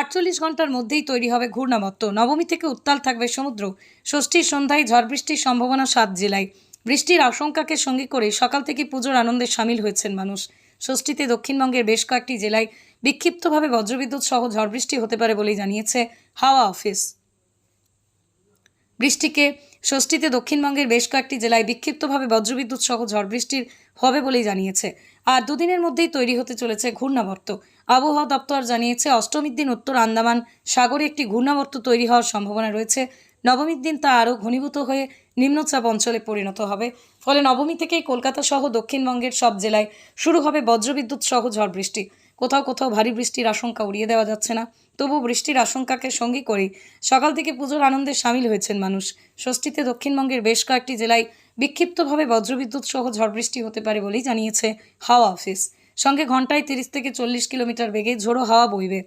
আটচল্লিশ ঘণ্টার মধ্যেই তৈরি হবে ঘূর্ণাবর্ত। নবমী থেকে উত্তাল থাকবে সমুদ্র। ষষ্ঠীর সন্ধ্যায় ঝড় বৃষ্টির সম্ভাবনা সাত জেলায়। বৃষ্টির আশঙ্কাকে সঙ্গী করে সকাল থেকে পুজোর আনন্দে সামিল হয়েছেন মানুষ। ষষ্ঠীতে দক্ষিণবঙ্গের বেশ কয়েকটি জেলায় বিক্ষিপ্তভাবে বজ্রবিদ্যুৎ সহ ঝড় বৃষ্টি হতে পারে বলে জানিয়েছে হাওয়া অফিস। বৃষ্টিকে ষষ্ঠীতে দক্ষিণবঙ্গের বেশ কয়েকটি জেলায় বিক্ষিপ্তভাবে বজ্রবিদ্যুৎ সহ ঝড় বৃষ্টির হবে বলেই জানিয়েছে। আর দুদিনের মধ্যেই তৈরি হতে চলেছে ঘূর্ণাবর্ত। আবহাওয়া দপ্তর জানিয়েছে, অষ্টমীর দিন উত্তর আন্দামান সাগরে একটি ঘূর্ণাবর্ত তৈরি হওয়ার সম্ভাবনা রয়েছে। নবমীর দিন তা আরও ঘনীভূত হয়ে নিম্নচাপ অঞ্চলে পরিণত হবে। ফলে নবমী থেকেই কলকাতা সহ দক্ষিণবঙ্গের সব জেলায় শুরু হবে বজ্রবিদ্যুৎ সহ ঝড় বৃষ্টি। কোথাও কোথাও ভারী বৃষ্টির আশঙ্কা উড়িয়ে দেওয়া যাচ্ছে না। তবু বৃষ্টির আশঙ্কাকে সঙ্গী করে সকাল থেকে পুজোর আনন্দে সামিল হয়েছেন মানুষ। ষষ্ঠীতে দক্ষিণবঙ্গের বেশ কয়েকটি জেলায় বিক্ষিপ্তভাবে বজ্রবিদ্যুৎ সহ ঝড় বৃষ্টি হতে পারে বলেই জানিয়েছে হাওয়া অফিস। সঙ্গে ঘন্টায় তিরিশ থেকে চল্লিশ কিলোমিটার বেগে ঝোড়ো হাওয়া বইবে।